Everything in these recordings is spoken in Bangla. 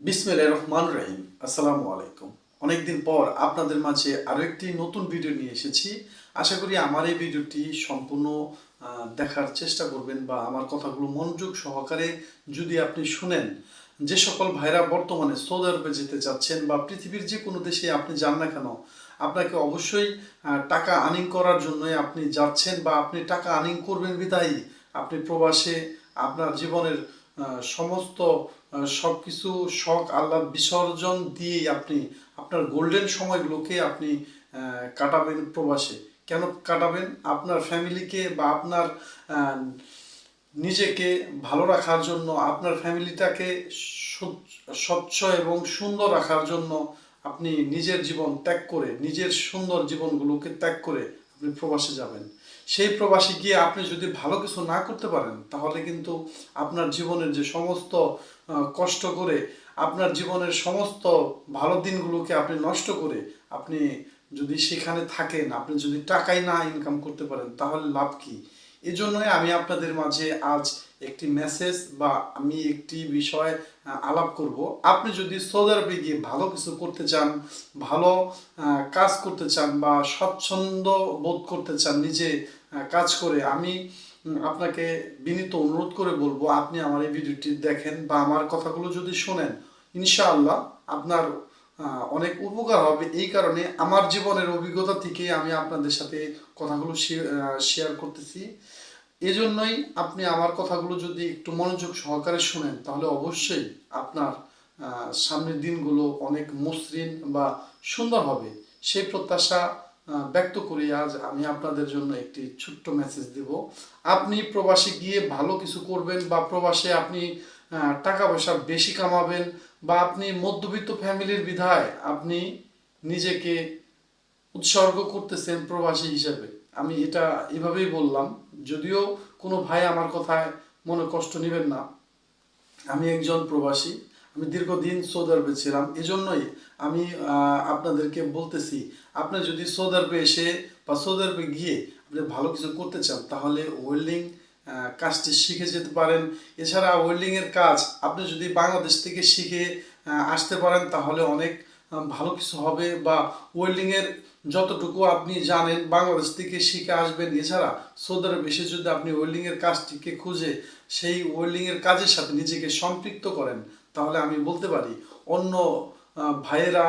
বিসমিল রহমান রহিম। আসসালামু আলাইকুম অনেকদিন পর আপনাদের মাঝে আরও একটি নতুন ভিডিও নিয়ে এসেছি। আশা করি আমার এই ভিডিওটি সম্পূর্ণ দেখার চেষ্টা করবেন বা আমার কথাগুলো মনোযোগ সহকারে যদি আপনি শুনেন। যে সকল ভাইরা বর্তমানে সৌদি আরবে যেতে চাচ্ছেন বা পৃথিবীর যে কোনো দেশে আপনি যান না কেন, আপনাকে অবশ্যই টাকা আর্নিং করার জন্যই আপনি যাচ্ছেন বা আপনি টাকা আর্নিং করবেন বিদায়ী। আপনি প্রবাসে আপনার জীবনের সমস্ত সব কিছু শখ আল্লাহ বিসর্জন দিয়েই আপনি আপনার গোল্ডেন সময়গুলোকে আপনি কাটাবেন প্রবাসে। কেন কাটাবেন? আপনার ফ্যামিলিকে বা আপনার নিজেকে ভালো রাখার জন্য, আপনার ফ্যামিলিটাকে স্বচ্ছ এবং সুন্দর রাখার জন্য আপনি নিজের জীবন ত্যাগ করে, নিজের সুন্দর জীবনগুলোকে ত্যাগ করে আপনি প্রবাসে যাবেন। সেই প্রবাসে গিয়ে আপনি যদি ভালো কিছু না করতে পারেন, তাহলে কিন্তু আপনার জীবনের যে সমস্ত কষ্ট করে, আপনার জীবনের সমস্ত ভালো দিনগুলোকে আপনি নষ্ট করে আপনি যদি সেখানে থাকেন, আপনি যদি টাকাই না ইনকাম করতে পারেন, তাহলে লাভ কি? এজন্যই আমি আপনাদের মাঝে আজ একটি মেসেজ বা আমি একটি বিষয় আলাপ করব। আপনি যদি সৌদি আরবে গিয়ে ভালো কিছু করতে চান, ভালো কাজ করতে চান বা স্বচ্ছন্দ বোধ করতে চান, নিজে কাজ করে, আমি আপনাকে বিনীত অনুরোধ করে বলব, আপনি আমার এই ভিডিওটি দেখেন বা আমার কথাগুলো যদি শোনেন, ইনশাআল্লাহ আপনার অনেক উপকার হবে। এই কারণে আমার জীবনের অভিজ্ঞতা থেকে আমি আপনাদের সাথে কথাগুলো শেয়ার করতেছি। এজন্যই আপনি আমার কথাগুলো যদি একটু মনোযোগ সহকারে শুনেন, তাহলে অবশ্যই আপনার সামনের দিনগুলো অনেক মসৃণ বা সুন্দর হবে। সেই প্রত্যাশা ব্যক্ত করি আজ আমি আপনাদের জন্য একটি ছোট্ট মেসেজ দেব। আপনি প্রবাসে গিয়ে ভালো কিছু করবেন বা প্রবাসে আপনি টাকা পয়সা বেশি কামাবেন বা আপনি মধ্যবিত্ত ফ্যামিলির বিধায় আপনি নিজেকে উৎসর্গ করতেছেন প্রবাসী হিসেবে আমি এটা এভাবেই বললাম, যদিও কোনো ভাই আমার কথায় মনে কষ্ট নেবেন না। আমি একজন প্রবাসী, আমি দীর্ঘদিন সৌদি আরবে ছিলাম, এজন্যই আমি আপনাদেরকে বলতেছি, আপনি যদি সৌদি আরবে এসে বা সৌদি আরবে গিয়ে আপনি ভালো কিছু করতে চান, তাহলে ওয়েল্ডিং কাজটি শিখে যেতে পারেন। এছাড়া ওয়েল্ডিংয়ের কাজ আপনি যদি বাংলাদেশ থেকে শিখে আসতে পারেন, তাহলে অনেক ভালো কিছু হবে বা ওয়েল্ডিং এর যতটুকু আপনি জানেন, বাংলাদেশ থেকে শিখে আসবেন। এছাড়া সৌদি আরবে এসে যদি আপনি ওয়েল্ডিং এর কাজটিকে খুঁজে, সেই ওয়েল্ডিং এর কাজের সাথে নিজেকে সম্পৃক্ত করেন, তাহলে আমি বলতে পারি, অন্য ভাইয়েরা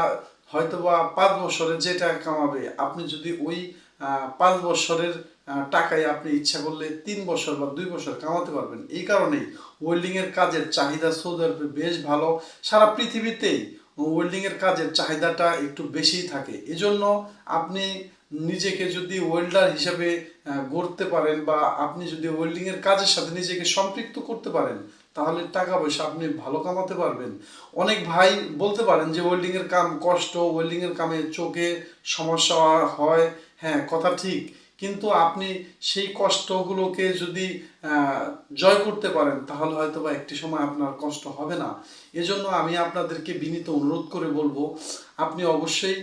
হয়তোবা পাঁচ বছরে যে টাকা কামাবে, আপনি যদি ওই পাঁচ বছরের টাকায় আপনি ইচ্ছা করলে তিন বছর বা দুই বছর কামাতে পারবেন। এই কারণেই ওয়েল্ডিং এর কাজের চাহিদা সৌদি আরবে বেশ ভালো। সারা পৃথিবীতেই ওয়েল্ডিং এর কাজের চাহিদাটা একটু বেশিই থাকে। এজন্য আপনি নিজেকে যদি ওয়েল্ডার হিসেবে গড়তে পারেন বা আপনি যদি ওয়েল্ডিং এর কাজের সাথে নিজেকে সম্পৃক্ত করতে পারেন, তাহলে টাকা পয়সা আপনি ভালো কামাতে পারবেন। অনেক ভাই বলতে পারেন যে ওয়েল্ডিং এর কাম কষ্ট ওয়েল্ডিং এর কামে চোখে সমস্যা হয়। হ্যাঁ কথা ঠিক। কিন্তু আপনি সেই কষ্টগুলোকে যদি জয় করতে পারেন, তাহলে হয়তো বা একটি সময় আপনার কষ্ট হবে না। এজন্য আমি আপনাদেরকে বিনীত অনুরোধ করে বলব, আপনি অবশ্যই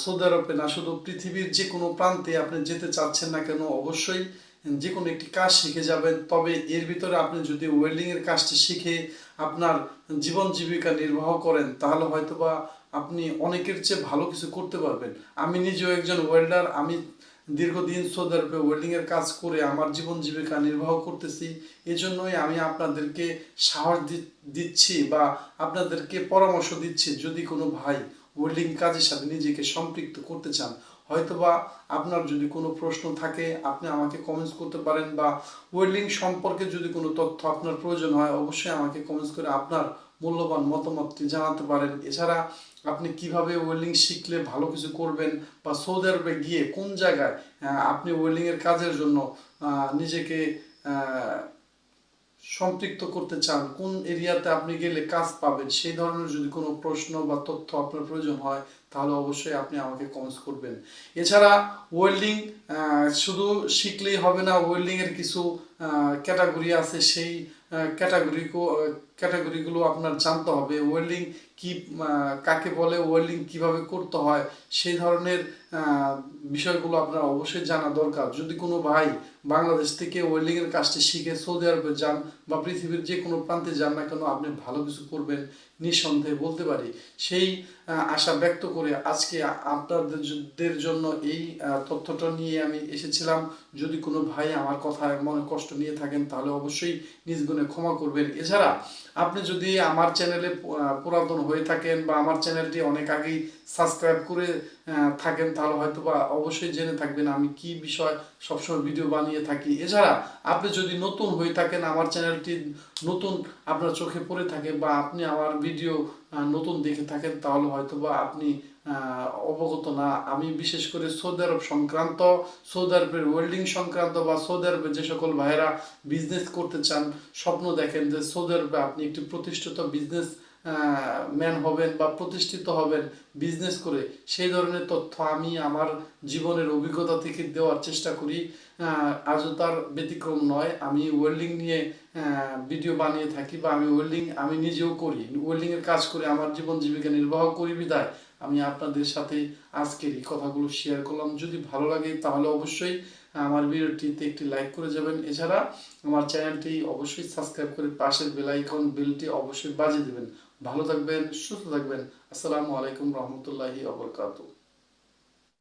সৌদি আরবে না, শুধু পৃথিবীর যে কোনো প্রান্তে আপনি যেতে চাচ্ছেন না কেন, অবশ্যই যে কোনো একটি কাজ শিখে যাবেন। তবে এর ভিতরে আপনি যদি ওয়েল্ডিং এর কাজটি শিখে আপনার জীবন জীবিকা নির্বাহ করেন, তাহলে হয়তোবা আপনি অনেকের চেয়ে ভালো কিছু করতে পারবেন। আমি নিজেও একজন ওয়েল্ডার, আমি দীর্ঘদিন সৌদি আরবে ওয়েল্ডিং এর কাজ করে আমার জীবন জীবিকা নির্বাহ করতেছি, এজন্যই আমি আপনাদেরকে সাহস দিচ্ছি বা আপনাদেরকে পরামর্শ দিচ্ছি, যদি কোনো ভাই ওয়েল্ডিং কাজের সাথে নিজেকে সম্পৃক্ত করতে চান, হয়তোবা আপনার যদি কোনো প্রশ্ন থাকে, আপনি আমাকে কমেন্টস করতে পারেন বা ওয়েল্ডিং সম্পর্কে যদি কোনো তথ্য আপনার প্রয়োজন হয়, অবশ্যই আমাকে কমেন্টস করে আপনার মূল্যবান মতামতটি জানাতে পারেন। এছাড়া আপনি কীভাবে ওয়েল্ডিং শিখলে ভালো কিছু করবেন বা সৌদি আরবে গিয়ে কোন জায়গায় আপনি ওয়েল্ডিং এর কাজের জন্য নিজেকে সম্পৃক্ত করতে চান, কোন এরিয়াতে আপনি গেলে কাজ পাবেন, সেই ধরনের যদি কোনো প্রশ্ন বা তথ্য আপনার প্রয়োজন হয়, তাহলে অবশ্যই আপনি আমাকে কমেন্টস করবেন। এছাড়া ওয়েল্ডিং শুধু শিখলেই হবে না ওয়েল্ডিংয়ের কিছু ক্যাটাগরি আছে, সেই ক্যাটাগরি ক্যাটাগরিগুলো আপনার জানতে হবে। ওয়েল্ডিং কি কাকে বলে, ওয়েল্ডিং কীভাবে করতে হয়, সেই ধরনের বিষয়গুলো আপনার অবশ্যই জানা দরকার। যদি কোনো ভাই বাংলাদেশ থেকে ওয়েল্ডিংয়ের কাজটি শিখে সৌদি আরবে যান বা পৃথিবীর যে কোনো প্রান্তে যান না কেন, আপনি ভালো কিছু করবেন নিঃসন্দেহে বলতে পারি। সেই আশা ব্যক্ত করে আজকে আপনাদের জন্য এই তথ্যটা নিয়ে আমি এসেছিলাম। যদি কোনো ভাই আমার কথায় মনে কষ্ট নিয়ে থাকেন, তাহলে অবশ্যই নিজ গুণে ক্ষমা করবেন। এছাড়া আপনি যদি আমার চ্যানেলে পুরাতন হয়ে থাকেন বা আমার চ্যানেলটি অনেক আগেই সাবস্ক্রাইব করে থাকেন, তাহলে হয়তো বা অবশ্যই জেনে থাকবেন আমি কি বিষয় সবসময় ভিডিও বানিয়ে থাকি। এছাড়া আপনি যদি নতুন হয়ে থাকেন, আমার চ্যানেলটি নতুন আপনার চোখে পড়ে থাকে বা আপনি আমার ভিডিও নতুন দেখে থাকেন, তাহলে হয়তো বা আপনি অবগত না। আমি বিশেষ করে সৌদি আরব সংক্রান্ত, সৌদি আরবের ওয়েল্ডিং সংক্রান্ত বা সৌদি আরবের যে সকল ভাইয়েরা বিজনেস করতে চান, স্বপ্ন দেখেন যে সৌদি আরবে আপনি একটি প্রতিষ্ঠিত বিজনেস ম্যান হবেন বা প্রতিষ্ঠিত হবেন বিজনেস করে। সেই ধরনের তথ্য আমি আমার জীবনের অভিজ্ঞতা থেকে দেওয়ার চেষ্টা করি। আজও তার ব্যতিক্রম নয়। আমি ওয়েল্ডিং নিয়ে ভিডিও বানিয়ে থাকি বা আমি ওয়েল্ডিং আমি নিজেও করি। ওয়েল্ডিংয়ের কাজ করে আমার জীবন জীবিকা নির্বাহ করি বিদায় আমি আপনাদের সাথে আজকের এই কথাগুলো শেয়ার করলাম। যদি ভালো লাগে তাহলে অবশ্যই আমার ভিডিওটিতে একটি লাইক করে যাবেন। এছাড়া আমার চ্যানেলটি অবশ্যই সাবস্ক্রাইব করে পাশের বেল আইকন বেলটি অবশ্যই বাজিয়ে দেবেন। ভালো থাকবেন, সুস্থ থাকবেন। আসসালামু আলাইকুম রহমতুল্লাহি আবরকাতুহ